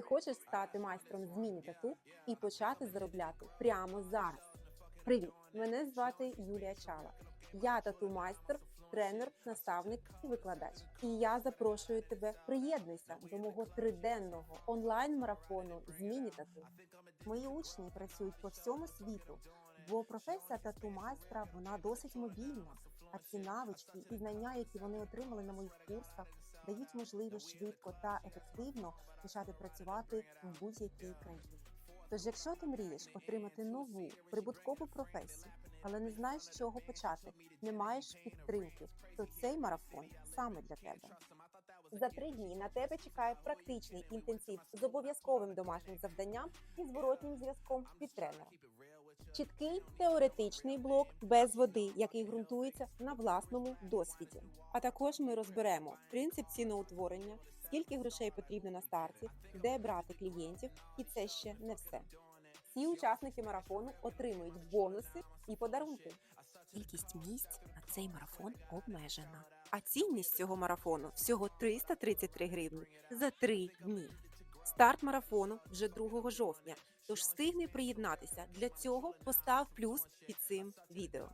Ти хочеш стати майстром зміни тату і почати заробляти прямо зараз. Привіт! Мене звати Юлія Чала. Я тату-майстер, тренер, наставник і викладач. І я запрошую тебе приєднуйся до мого триденного онлайн-марафону Зміни тату. Мої учні працюють по всьому світу, бо професія тату-майстра вона досить мобільна. А ці навички і знання, які вони отримали на моїх курсах, дають можливість швидко та ефективно почати працювати в будь-якій країні. Тож, якщо ти мрієш отримати нову прибуткову професію, але не знаєш з чого почати, не маєш підтримки, то цей марафон саме для тебе. За три дні на тебе чекає практичний інтенсив з обов'язковим домашнім завданням і зворотнім зв'язком від тренера. Чіткий теоретичний блок без води, який ґрунтується на власному досвіді. А також ми розберемо принцип ціноутворення, скільки грошей потрібно на старті, де брати клієнтів, і це ще не все. Всі учасники марафону отримують бонуси і подарунки. Кількість місць цей марафон обмежена. А цінність цього марафону всього 333 гривні за три дні. Старт марафону вже 2 жовтня. Тож встигни приєднатися. Для цього постав плюс під цим відео.